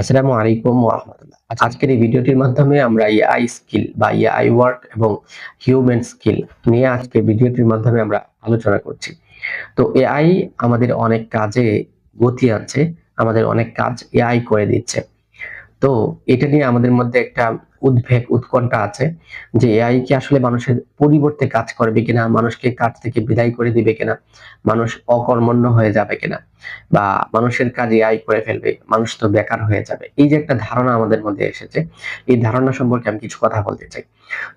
আসসালামু আলাইকুম রাহমাতুল্লাহ। আজকের এই ভিডিওটির মাধ্যমে আমরা এআই স্কিল বা এআই ওয়ার্ক এবং হিউম্যান স্কিল নিয়ে আজকে ভিডিওটির মাধ্যমে আমরা আলোচনা করছি। তো এআই আমাদের অনেক কাজে গতি আনছে, আমাদের অনেক কাজ এআই করে দিচ্ছে। তো এটা নিয়ে আমাদের মধ্যে একটা উদ্বেগ, উৎকণ্ঠা আছে যে এআই কি আসলে মানুষের পরিবর্তে কাজ করবে কিনা? মানুষকে কাজ থেকে বিদায় করে দিবে কিনা? মানুষ অকর্মণ্য হয়ে যাবে কিনা? বা মানুষের কাজ এআই করে ফেলবে, মানুষ তো বেকার হয়ে যাবে। এই যে একটা ধারণা আমাদের মধ্যে এসেছে, এই ধারণা সম্পর্কে আমি কিছু কথা বলতে চাই।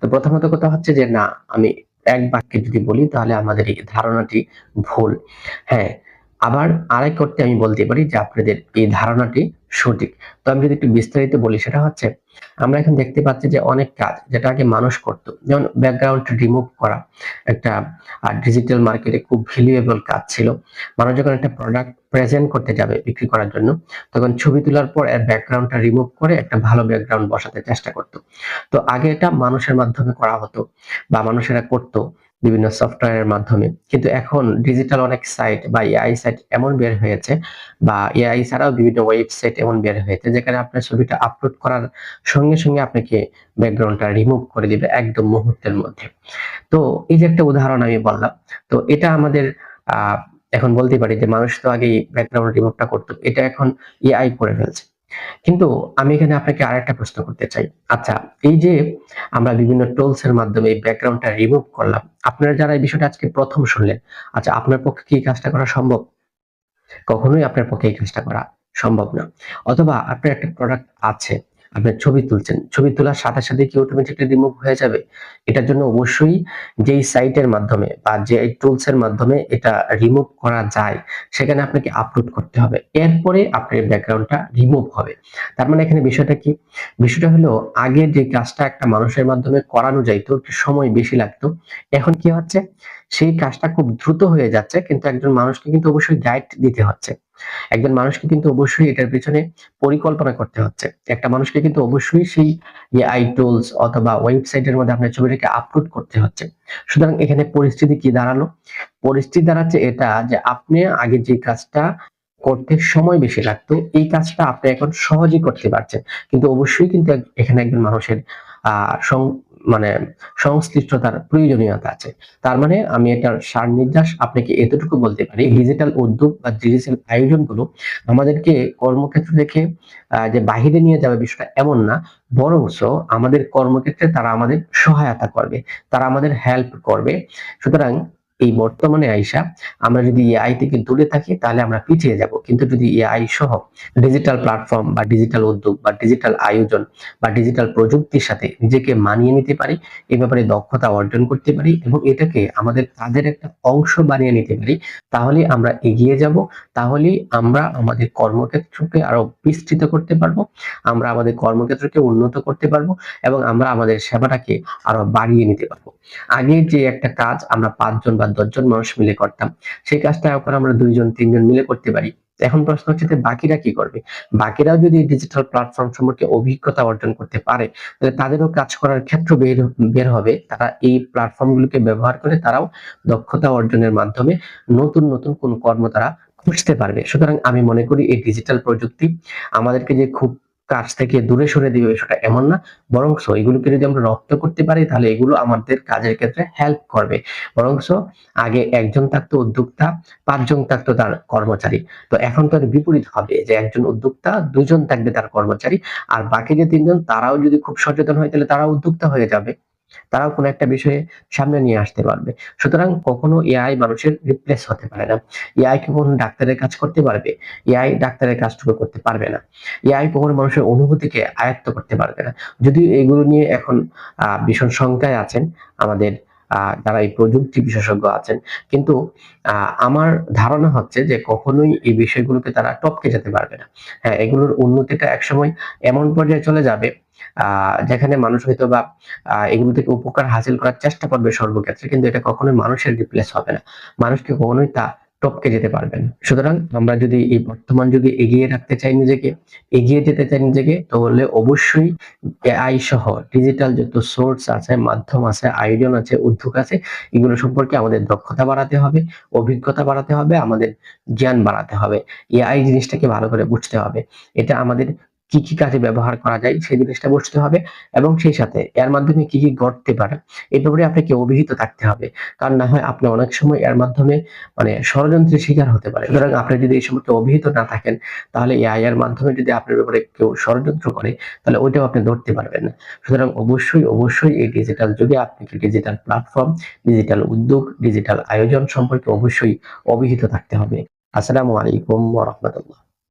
তো প্রথমত কথা হচ্ছে যে না, আমি এক বাক্যে যদি বলি তাহলে আমাদের এই ধারণাটি ভুল। হ্যাঁ, আবার আরেক করতে আমি বলতে পারি যে আপনাদের এই ধারণাটি সঠিক। তো আমি যদি একটু বিস্তারিত বলি, সেটা হচ্ছে আমরা এখন দেখতে পাচ্ছি যে অনেক কাজ যেটা আগে মানুষ করত। যেমন ব্যাকগ্রাউন্ড রিমুভ করা একটা ডিজিটাল মার্কেটে খুব ভ্যালুয়েবল কাজ ছিল। মানুষ যখন একটা প্রোডাক্ট প্রেজেন্ট করতে যাবে বিক্রি করার জন্য, তখন ছবি তোলার পর এর ব্যাকগ্রাউন্ডটা রিমুভ করে একটা ভালো ব্যাকগ্রাউন্ড বসাতে চেষ্টা করত। তো আগে এটা মানুষের মাধ্যমে করা হতো বা মানুষেরা করতো। বিভিন্ন সফটওয়্যারের মাধ্যমে। কিন্তু এখন ডিজিটাল অনেক সাইট বা এআই সাইট এমন বের হয়েছে বা এআই ছাড়াও বিভিন্ন ওয়েবসাইট এমন বের হয়েছে যেখানে আপনার ছবিটা আপলোড করার সঙ্গে সঙ্গে আপনাকে ব্যাকগ্রাউন্ডটা রিমুভ করে দিবে একদম মুহূর্তের মধ্যে। তো এই যে একটা উদাহরণ আমি বললাম, তো এটা আমাদের এখন বলতে পারি যে মানুষ তো আগেই ব্যাকগ্রাউন্ড রিমুভটা করতো, এটা এখন এআই করে ফেলছে। কিন্তু আমি এখানে আপনাকে আরেকটা প্রশ্ন করতে চাই। আচ্ছা এই যে আমরা বিভিন্ন টুলস এর মাধ্যমে এই ব্যাকগ্রাউন্ডটা রিমুভ করলাম, আপনারা যারা এই বিষয়টা আজকে প্রথম শুনলেন আচ্ছা আপনার পক্ষে কি কাজটা করা সম্ভব? কখনোই আপনার পক্ষে এই কাজটা করা সম্ভব না। অথবা আপনার একটা প্রোডাক্ট আছে আপনি ছবি তুলছেন, ছবি তোলার সাথে সাথে কি অটোমেটিকলি রিমুভ হয়ে যাবে? এটার জন্য অবশ্যই যেই সাইটের মাধ্যমে বা যে টুলস এর মাধ্যমে এটা রিমুভ করা যায়, সেখানে আপনাকে আপলোড করতে হবে। এরপরে আপনার ব্যাকগ্রাউন্ডটা রিমুভ হবে। তার মানে এখানে বিষয়টা কি? বিষয়টা হলো, আগে যে কাজটা একটা মানুষের মাধ্যমে করানো যাইতো, একটু সময় বেশি লাগতো, এখন কি হচ্ছে? সেই কাজটা খুব দ্রুত হয়ে যাচ্ছে, কিন্তু একজন মানুষকে কিন্তু অবশ্যই গাইড দিতে হচ্ছে। একজন মানুষকে কিন্তু অবশ্যই এটার পিছনে পরিকল্পনা করতে হচ্ছে। একটা মানুষকে কিন্তু অবশ্যই সেই এআই টুলস অথবা ওয়েবসাইটের মধ্যে আপনার ছবিটাকে আপলোড করতে হচ্ছে। সুতরাং এখানে পরিস্থিতি কি দাঁড়াল? পরিস্থিতি দাঁড়াচ্ছে এটা যে আপনি আগে যে কাজটা করতে সময় বেশি লাগতো, এই কাজটা আপনি এখন সহজেই করতে পারছেন। কিন্তু অবশ্যই কিন্তু এখানে একজন মানুষের মানে সংশ্লিষ্টতার প্রয়োজনীয়তা আছে। তার মানে আমি এটার সার নির্যাস আপনাকে এতটুকু বলতে পারি ডিজিটাল উদ্যোগ বা ডিজিটাল আয়োজনগুলো আমাদেরকে কর্মক্ষেত্র থেকে যে বাহিরে নিয়ে যাবে বিষয়টা এমন না, বরংস আমাদের কর্মক্ষেত্রে তারা আমাদের সহায়তা করবে, তারা আমাদের হেল্প করবে। সুতরাং এই বর্তমানে আইসা আমরা যদি এআই থেকে দূরে থাকি, তাহলে আমরা পিছিয়ে যাব। কিন্তু যদি এআই সহ ডিজিটাল প্ল্যাটফর্ম বা ডিজিটাল উদ্যোগ বা ডিজিটাল আয়োজন বা ডিজিটাল প্রযুক্তির সাথে নিজেকে মানিয়ে নিতে পারি, এ ব্যাপারে দক্ষতা অর্জন করতে পারি এবং এটাকে আমাদের কাজের একটা অংশ বানিয়ে নিতে পারি তাহলে আমরা এগিয়ে যাব তাহলে আমরা আমাদের কর্মক্ষেত্রকে আরও বিস্তৃত করতে পারব, আমরা আমাদের কর্মক্ষেত্রকে উন্নত করতে পারব এবং আমরা আমাদের সেবাটাকে আরও বাড়িয়ে নিতে পারব। আগে যে একটা কাজ আমরা পাঁচজন বা দশজন মানুষ মিলে করতাম। সেই কাজটা এখন আমরা দুইজন, তিনজন মিলে করতে পারি। এখন প্রশ্ন হচ্ছে যে বাকিরা কি করবে? বাকিরাও যদি ডিজিটাল প্ল্যাটফর্ম সম্পর্কে অভিজ্ঞতা অর্জন করতে পারে, তাহলে তাদেরও কাজ করার ক্ষেত্র বের বের হবে। তারা এই প্ল্যাটফর্মগুলোকে ব্যবহার করে তারাও দক্ষতা অর্জনের মাধ্যমে নতুন নতুন কোন কর্ম তারা খুঁজতে পারবে। সুতরাং আমি মনে করি এই ডিজিটাল প্রযুক্তি আমাদেরকে যে খুব কাজ থেকে দূরে সরে দিবে সেটা এমন না। বরং এগুলোকে যদি আমরা রপ্ত করতে পারি, তাহলে এগুলো আমাদের কাজের ক্ষেত্রে হেল্প করবে। বরং আগে একজন থাকতো উদ্যোক্তা, পাঁচজন থাকতো তার কর্মচারী। তো এখন তো বিপরীত হবে যে একজন উদ্যোক্তা, দুজন থাকবে তার কর্মচারী। আর বাকি যে তিনজন, তারাও যদি খুব সচেতন হয়, তাহলে তারা উদ্যোক্তা হয়ে যাবে। তারাও কোনো একটা বিষয়ে সামনে নিয়ে আসতে পারবে। সুতরাং কখনো এআই মানুষের রিপ্লেস হতে পারে না। এআই কখনো ডাক্তারের কাজ করতে পারবে? এআই ডাক্তারের কাজটুকু করতে পারবে না। এআই কখনো মানুষের অনুভূতিকে আয়ত্ত করতে পারবে না। যদিও এগুলো নিয়ে এখন ভীষণ সংখ্যায় আছেন আমাদের যারা এই প্রযুক্তি বিশেষজ্ঞ আছেন। কিন্তু আমার ধারণা হচ্ছে যে কখনোই এই বিষয়গুলোকে তারা টপকে যেতে পারবে না। হ্যাঁ এগুলোর উন্নতিটা একসময় এমন পর্যায়ে চলে যাবে যেখানে মানুষ হয়তো বা এগুলো থেকে উপকার হাসিল করার চেষ্টা করবে সর্বক্ষেত্রে, কিন্তু এটা কখনোই মানুষের রিপ্লেস হবে না। মানুষকে কখনোই তা টপকে যেতে পারবেন। সুতরাং আমরা যদি এই বর্তমান যুগে এগিয়ে রাখতে চাই নিজেকে, এগিয়ে যেতে চাই নিজেকে, তাহলে অবশ্যই এআই সহ ডিজিটাল যত সোর্স আছে, মাধ্যম আছে, আয়োজন আছে, উদ্যোগ আছে, এগুলো সম্পর্কে আমাদের দক্ষতা বাড়াতে হবে, অভিজ্ঞতা বাড়াতে হবে, আমাদের জ্ঞান বাড়াতে হবে। এআই জিনিসটাকে ভালো করে বুঝতে হবে। এটা আমাদের কি কি কাজে ব্যবহার করা যায় সেই জিনিসটা বুঝতে হবে এবং সেই সাথে এর মাধ্যমে কি কি ঘটতে পারে এই ব্যাপারে আপনাকে অভিহিত থাকতে হবে। কারণ না হয় আপনি অনেক সময় এর মাধ্যমে মানে ষড়যন্ত্রের শিকার হতে পারে সুতরাং আপনি যদি এই সম্পর্কে অভিহিত না থাকেন তাহলে এআই এর মাধ্যমে যদি আপনার ব্যাপারে কেউ ষড়যন্ত্র করে তাহলে ওইটাও আপনি ধরতে পারবেন না। সুতরাং অবশ্যই অবশ্যই এই ডিজিটাল যুগে আপনাকে ডিজিটাল প্ল্যাটফর্ম ডিজিটাল উদ্যোগ ডিজিটাল আয়োজন সম্পর্কে অবশ্যই অভিহিত থাকতে হবে। আসসালামু আলাইকুম রাহমাতুল্লাহ।